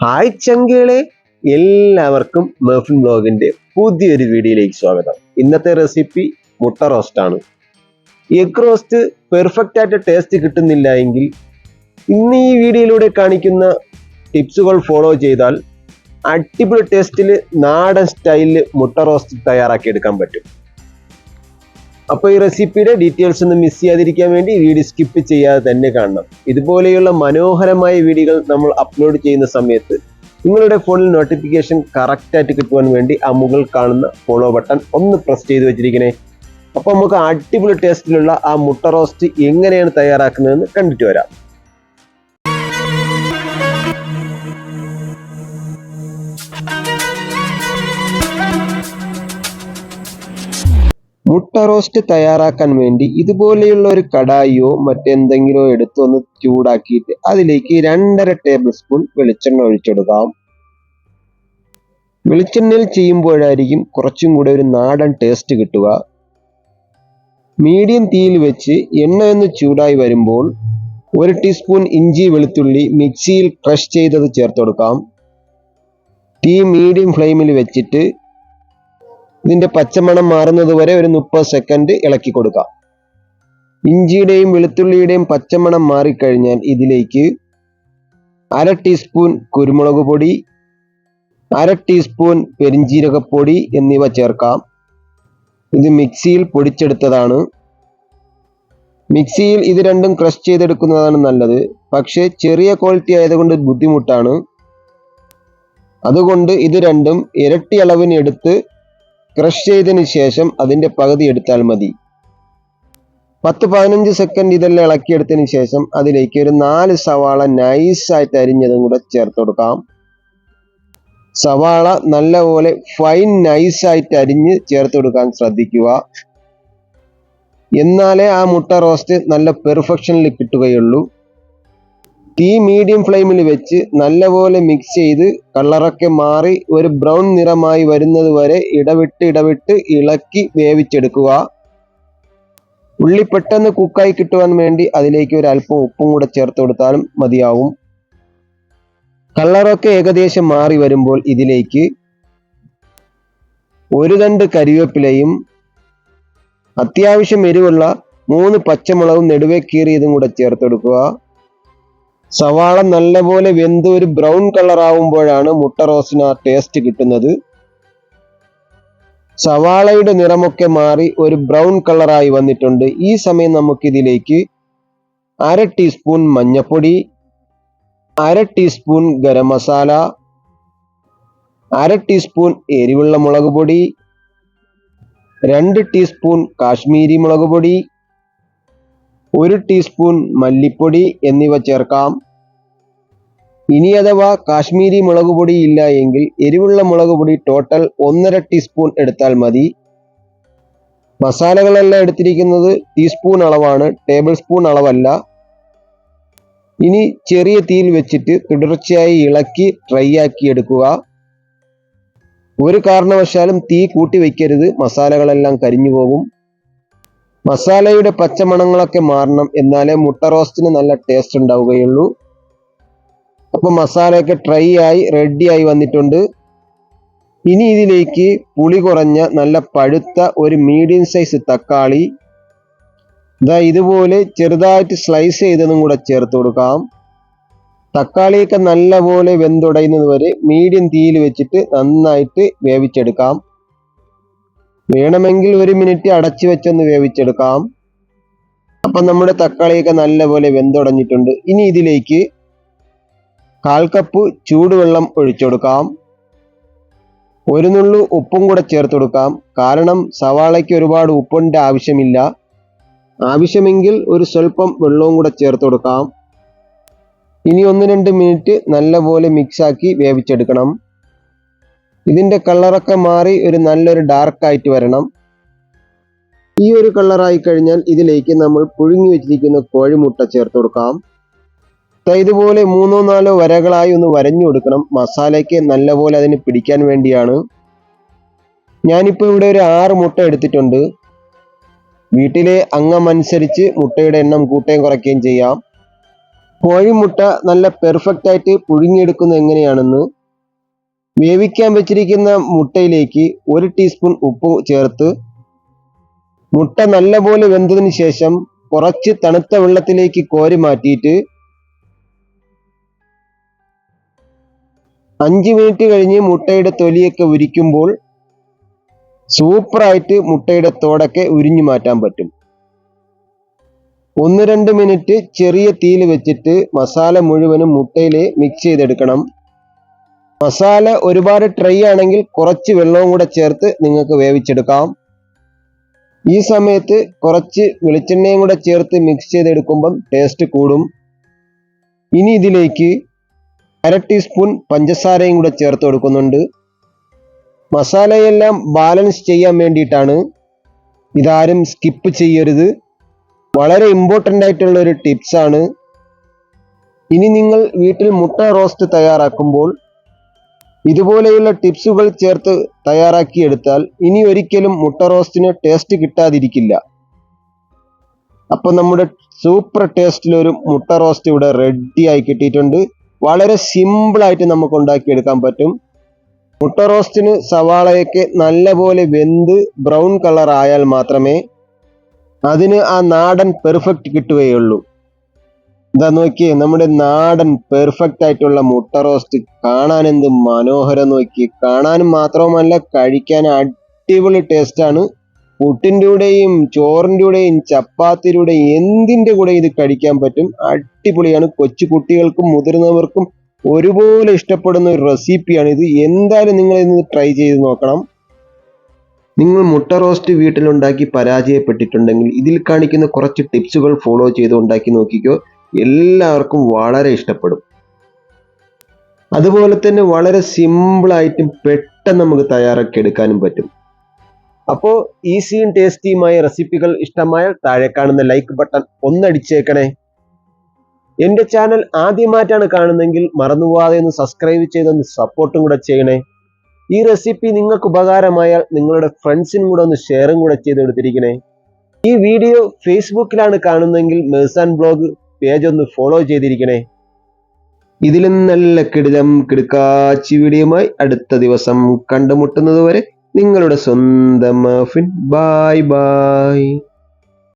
Hi ചങ്കുകളെ എല്ലാവർക്കും മെഫിൻ ബ്ലോഗിന്റെ പുതിയൊരു വീഡിയോയിലേക്ക് സ്വാഗതം. ഇന്നത്തെ റെസിപ്പി മുട്ട റോസ്റ്റ് ആണ്. എഗ് റോസ്റ്റ് പെർഫെക്റ്റ് ആയിട്ട് ടേസ്റ്റ് കിട്ടുന്നില്ല എങ്കിൽ ഇന്ന് ഈ വീഡിയോയിലൂടെ കാണിക്കുന്ന ടിപ്സുകൾ ഫോളോ ചെയ്താൽ അടിപൊളി ടേസ്റ്റിൽ നാടൻ സ്റ്റൈലിൽ മുട്ട റോസ്റ്റ് തയ്യാറാക്കി എടുക്കാൻ പറ്റും. അപ്പോൾ ഈ റെസിപ്പിയുടെ ഡീറ്റെയിൽസ് ഒന്നും മിസ് ചെയ്യാതിരിക്കാൻ വേണ്ടി വീഡിയോ സ്കിപ്പ് ചെയ്യാതെ തന്നെ കാണണം. ഇതുപോലെയുള്ള മനോഹരമായ വീഡിയോകൾ നമ്മൾ അപ്ലോഡ് ചെയ്യുന്ന സമയത്ത് നിങ്ങളുടെ ഫോണിൽ നോട്ടിഫിക്കേഷൻ കറക്റ്റായിട്ട് കിട്ടുവാൻ വേണ്ടി ആ മുകൾ കാണുന്ന ഫോളോ ബട്ടൺ ഒന്ന് പ്രസ് ചെയ്ത് വെച്ചിരിക്കണേ. അപ്പോൾ നമുക്ക് അടിപൊളി ടേസ്റ്റിലുള്ള ആ മുട്ട റോസ്റ്റ് എങ്ങനെയാണ് തയ്യാറാക്കുന്നതെന്ന് കണ്ടിട്ട് വരാം. മുട്ട റോസ്റ്റ് തയ്യാറാക്കാൻ വേണ്ടി ഇതുപോലെയുള്ള ഒരു കടായിയോ മറ്റെന്തെങ്കിലോ എടുത്ത് ഒന്ന് ചൂടാക്കിയിട്ട് അതിലേക്ക് രണ്ടര ടേബിൾ സ്പൂൺ വെളിച്ചെണ്ണ ഒഴിച്ചെടുക്കാം. വെളിച്ചെണ്ണയിൽ ചെയ്യുമ്പോഴായിരിക്കും കുറച്ചും കൂടെ ഒരു നാടൻ ടേസ്റ്റ് കിട്ടുക. മീഡിയം തീയിൽ വെച്ച് എണ്ണ ഒന്ന് ചൂടായി വരുമ്പോൾ ഒരു ടീസ്പൂൺ ഇഞ്ചി വെളുത്തുള്ളി മിക്സിയിൽ ക്രഷ് ചെയ്തത് ചേർത്ത് കൊടുക്കാം. തീ മീഡിയം ഫ്ലെയിമിൽ വെച്ചിട്ട് ഇതിന്റെ പച്ചമണം മാറുന്നത് വരെ ഒരു മുപ്പത് സെക്കൻഡ് ഇളക്കി കൊടുക്കാം. ഇഞ്ചിയുടെയും വെളുത്തുള്ളിയുടെയും പച്ചമണം മാറിക്കഴിഞ്ഞാൽ ഇതിലേക്ക് അര ടീസ്പൂൺ കുരുമുളക് പൊടി അര ടീസ്പൂൺ പെരിഞ്ജീരകപ്പൊടി എന്നിവ ചേർക്കാം. ഇത് മിക്സിയിൽ പൊടിച്ചെടുത്തതാണ്. മിക്സിയിൽ ഇത് രണ്ടും ക്രഷ് ചെയ്തെടുക്കുന്നതാണ് നല്ലത്. പക്ഷേ ചെറിയ ക്വാളിറ്റി ആയതുകൊണ്ട് ബുദ്ധിമുട്ടാണ്. അതുകൊണ്ട് ഇത് രണ്ടും ഇരട്ടി അളവിന് എടുത്ത് ക്രഷ് ചെയ്തതിന് ശേഷം അതിന്റെ പകുതി എടുത്താൽ മതി. പത്ത് പതിനഞ്ച് സെക്കൻഡ് ഇതെല്ലാം ഇളക്കിയെടുത്തതിന് ശേഷം അതിലേക്ക് ഒരു നാല് സവാള നൈസായിട്ട് അരിഞ്ഞതും കൂടെ ചേർത്ത് കൊടുക്കാം. സവാള നല്ലപോലെ ഫൈൻ നൈസായിട്ട് അരിഞ്ഞ് ചേർത്ത് കൊടുക്കാൻ ശ്രദ്ധിക്കുക. എന്നാലേ ആ മുട്ട റോസ്റ്റ് നല്ല പെർഫെക്ഷനിൽ കിട്ടുകയുള്ളൂ. തീ മീഡിയം ഫ്ലെയിമിൽ വെച്ച് നല്ലപോലെ മിക്സ് ചെയ്ത് കളറൊക്കെ മാറി ഒരു ബ്രൗൺ നിറമായി വരുന്നത് വരെ ഇടവിട്ട് ഇടവിട്ട് ഇളക്കി വേവിച്ചെടുക്കുക. ഉള്ളി പെട്ടെന്ന് കുക്കായി കിട്ടുവാൻ വേണ്ടി അതിലേക്ക് ഒരു അല്പം ഉപ്പും കൂടെ ചേർത്ത് കൊടുത്താലും മതിയാവും. കളറൊക്കെ ഏകദേശം മാറി വരുമ്പോൾ ഇതിലേക്ക് ഒരു രണ്ട് കരിവേപ്പിലയും അത്യാവശ്യം എരിവുള്ള മൂന്ന് പച്ചമുളകും നെടുവേ കീറിയതും കൂടെ ചേർത്ത് കൊടുക്കുക. സവാള നല്ലപോലെ വെന്ത് ഒരു ബ്രൗൺ കളർ ആവുമ്പോഴാണ് മുട്ട റോസ്റ്റിന് ആ ടേസ്റ്റ് കിട്ടുന്നത്. സവാളയുടെ നിറമൊക്കെ മാറി ഒരു ബ്രൗൺ കളറായി വന്നിട്ടുണ്ട്. ഈ സമയം നമുക്കിതിലേക്ക് അര ടീസ്പൂൺ മഞ്ഞപ്പൊടി അര ടീസ്പൂൺ ഗരം മസാല അര ടീസ്പൂൺ എരിവുള്ള മുളക് പൊടി രണ്ട് ടീസ്പൂൺ കാശ്മീരി മുളക് പൊടി ഒരു ടീസ്പൂൺ മല്ലിപ്പൊടി എന്നിവ ചേർക്കാം. ഇനി അഥവാ കാശ്മീരി മുളക് പൊടി ഇല്ല എങ്കിൽ എരിവുള്ള മുളക് പൊടി ടോട്ടൽ ഒന്നര ടീസ്പൂൺ എടുത്താൽ മതി. മസാലകളെല്ലാം എടുത്തിരിക്കുന്നത് ടീസ്പൂൺ അളവാണ് ടേബിൾ സ്പൂൺ അളവല്ല. ഇനി ചെറിയ തീയിൽ വെച്ചിട്ട് തുടർച്ചയായി ഇളക്കി ഡ്രൈ ആക്കി എടുക്കുക. ഒരു കാരണവശാലും തീ കൂട്ടി വയ്ക്കരുത് മസാലകളെല്ലാം കരിഞ്ഞു പോകും. മസാലയുടെ പച്ചമണങ്ങളൊക്കെ മാറണം എന്നാലേ മുട്ട റോസ്റ്റിന് നല്ല ടേസ്റ്റ് ഉണ്ടാവുകയുള്ളൂ. അപ്പൊ മസാലയൊക്കെ ഡ്രൈ ആയി റെഡി ആയി വന്നിട്ടുണ്ട്. ഇനി ഇതിലേക്ക് പുളി കുറഞ്ഞ നല്ല പഴുത്ത ഒരു മീഡിയം സൈസ് തക്കാളി. ഇതാ ഇതുപോലെ ചെറുതായിട്ട് സ്ലൈസ് ചെയ്തതും കൂടെ ചേർത്ത് കൊടുക്കാം. തക്കാളിയൊക്കെ നല്ലപോലെ വെന്തുടയുന്നത് വരെ മീഡിയം തീയിൽ വെച്ചിട്ട് നന്നായിട്ട് വേവിച്ചെടുക്കാം. വേണമെങ്കിൽ ഒരു മിനിറ്റ് അടച്ചു വെച്ചൊന്ന് വേവിച്ചെടുക്കാം. അപ്പം നമ്മുടെ തക്കാളിയൊക്കെ നല്ലപോലെ വെന്തുടഞ്ഞിട്ടുണ്ട്. ഇനി ഇതിലേക്ക് കാൽ കപ്പ് ചൂടുവെള്ളം ഒഴിച്ചെടുക്കാം. ഒരു നുള്ളു ഉപ്പും കൂടെ ചേർത്ത് കൊടുക്കാം കാരണം സവാളയ്ക്ക് ഒരുപാട് ഉപ്പിന്റെ ആവശ്യമില്ല. ആവശ്യമെങ്കിൽ ഒരു സ്വല്പം വെള്ളവും കൂടെ ചേർത്ത് കൊടുക്കാം ഇനി ഒന്ന് രണ്ട് മിനിറ്റ് നല്ലപോലെ മിക്സാക്കി വേവിച്ചെടുക്കണം. ഇതിന്റെ കളറൊക്കെ മാറി ഒരു നല്ലൊരു ഡാർക്ക് ആയിട്ട് വരണം. ഈ ഒരു കളറായി കഴിഞ്ഞാൽ ഇതിലേക്ക് നമ്മൾ പുഴുങ്ങി വെച്ചിരിക്കുന്ന കോഴിമുട്ട ചേർത്ത് കൊടുക്കാം. ഇതുപോലെ മൂന്നോ നാലോ വരകളായി ഒന്ന് വരഞ്ഞു കൊടുക്കണം. മസാലയ്ക്ക് നല്ലപോലെ അതിന് പിടിക്കാൻ വേണ്ടിയാണ്. ഞാനിപ്പോൾ ഇവിടെ ഒരു ആറ് മുട്ട എടുത്തിട്ടുണ്ട്. വീട്ടിലെ അംഗം അനുസരിച്ച് മുട്ടയുടെ എണ്ണം കൂട്ടുകയും കുറയ്ക്കുകയും ചെയ്യാം. കോഴിമുട്ട നല്ല പെർഫെക്റ്റ് ആയിട്ട് പുഴുങ്ങിയെടുക്കുന്നത് എങ്ങനെയാണെന്ന് വേവിക്കാൻ വെച്ചിരിക്കുന്ന മുട്ടയിലേക്ക് ഒരു ടീസ്പൂൺ ഉപ്പ് ചേർത്ത് മുട്ട നല്ലപോലെ വെന്തതിന് ശേഷം കുറച്ച് തണുത്ത വെള്ളത്തിലേക്ക് കോരി മാറ്റിയിട്ട് അഞ്ച് മിനിറ്റ് കഴിഞ്ഞ് മുട്ടയുടെ തൊലിയൊക്കെ ഉരിക്കുമ്പോൾ സൂപ്പറായിട്ട് മുട്ടയുടെ തോടൊക്കെ ഉരിഞ്ഞു മാറ്റാൻ പറ്റും. ഒന്ന് രണ്ട് മിനിറ്റ് ചെറിയ തീയിൽ വെച്ചിട്ട് മസാല മുഴുവനും മുട്ടയിൽ മിക്സ് ചെയ്തെടുക്കണം. മസാല ഒരുപാട് ട്രൈ ആണെങ്കിൽ കുറച്ച് വെള്ളവും കൂടെ ചേർത്ത് നിങ്ങൾക്ക് വേവിച്ചെടുക്കാം. ഈ സമയത്ത് കുറച്ച് വെളിച്ചെണ്ണയും കൂടെ ചേർത്ത് മിക്സ് ചെയ്തെടുക്കുമ്പം ടേസ്റ്റ് കൂടും. ഇനി ഇതിലേക്ക് അര ടീസ്പൂൺ പഞ്ചസാരയും കൂടെ ചേർത്ത് കൊടുക്കുന്നുണ്ട്. മസാലയെല്ലാം ബാലൻസ് ചെയ്യാൻ വേണ്ടിയിട്ടാണ് ഇതാരും സ്കിപ്പ് ചെയ്യരുത്. വളരെ ഇമ്പോർട്ടന്റ് ആയിട്ടുള്ള ഒരു ടിപ്സാണ് ഇനി നിങ്ങൾ വീട്ടിൽ മുട്ട റോസ്റ്റ് തയ്യാറാക്കുമ്പോൾ ഇതുപോലെയുള്ള ടിപ്സുകൾ ചേർത്ത് തയ്യാറാക്കിയെടുത്താൽ ഇനി ഒരിക്കലും മുട്ട റോസ്റ്റിന് ടേസ്റ്റ് കിട്ടാതിരിക്കില്ല. അപ്പൊ നമ്മുടെ സൂപ്പർ ടേസ്റ്റിൽ ഒരു മുട്ട റോസ്റ്റ് ഇവിടെ റെഡി ആയി കിട്ടിയിട്ടുണ്ട്. വളരെ സിമ്പിൾ ആയിട്ട് നമുക്ക് ഉണ്ടാക്കിയെടുക്കാൻ പറ്റും. മുട്ട റോസ്റ്റിന് സവാളയൊക്കെ നല്ലപോലെ വെന്ത് ബ്രൗൺ കളർ ആയാൽ മാത്രമേ അതിന് ആ നാടൻ പെർഫെക്റ്റ് കിട്ടുകയുള്ളൂ. ഇതാ നോക്കിയേ നമ്മുടെ നാടൻ പെർഫെക്റ്റ് ആയിട്ടുള്ള മുട്ട റോസ്റ്റ് കാണാൻ എന്ത് മനോഹരം നോക്കി കാണാൻ മാത്രവുമല്ല കഴിക്കാൻ അടിപൊളി ടേസ്റ്റ് ആണ്. പുട്ടിന്റെ കൂടെയും ചോറിന്റെ കൂടെയും ചപ്പാത്തിയുടെയും എന്തിന്റെ കൂടെ ഇത് കഴിക്കാൻ പറ്റും? അടിപൊളിയാണ്. കൊച്ചു കുട്ടികൾക്കും മുതിർന്നവർക്കും ഒരുപോലെ ഇഷ്ടപ്പെടുന്ന ഒരു റെസിപ്പിയാണ് ഇത്. എന്തായാലും നിങ്ങൾ ഇന്ന് ട്രൈ ചെയ്ത് നോക്കണം. നിങ്ങൾ മുട്ട റോസ്റ്റ് വീട്ടിലുണ്ടാക്കി പരാജയപ്പെട്ടിട്ടുണ്ടെങ്കിൽ ഇതിൽ കാണിക്കുന്ന കുറച്ച് ടിപ്സുകൾ ഫോളോ ചെയ്ത് ഉണ്ടാക്കി നോക്കിക്കോ. എല്ലാവർക്കും വളരെ ഇഷ്ടപ്പെടും. അതുപോലെ തന്നെ വളരെ സിമ്പിളായിട്ടും പെട്ടെന്ന് നമുക്ക് തയ്യാറാക്കി എടുക്കാനും പറ്റും. അപ്പോൾ ഈസിയും ടേസ്റ്റിയുമായ റെസിപ്പികൾ ഇഷ്ടമായാൽ താഴെ കാണുന്ന ലൈക്ക് ബട്ടൺ ഒന്നടിച്ചേക്കണേ. എന്റെ ചാനൽ ആദ്യമായിട്ടാണ് കാണുന്നതെങ്കിൽ മറന്നുപോകാതെ ഒന്ന് സബ്സ്ക്രൈബ് ചെയ്തൊന്ന് സപ്പോർട്ടും കൂടെ ചെയ്യണേ. ഈ റെസിപ്പി നിങ്ങൾക്ക് ഉപകാരമായാൽ നിങ്ങളുടെ ഫ്രണ്ട്സിനും കൂടെ ഒന്ന് ഷെയറും കൂടെ ചെയ്ത് കൊടുത്തിരിക്കണേ ഈ വീഡിയോ ഫേസ്ബുക്കിലാണ് കാണുന്നതെങ്കിൽ മെഴ്സാൻ ബ്ലോഗ് പേജ് ഒന്ന് ഫോളോ ചെയ്തിരിക്കണേ. ഇതിലും നല്ല കിടിലം കിടുക്കാച്ചി വീഡിയോയുമായി അടുത്ത ദിവസം കണ്ടുമുട്ടുന്നത് വരെ നിങ്ങളുടെ സ്വന്തം മാഫിൻ. Bye bye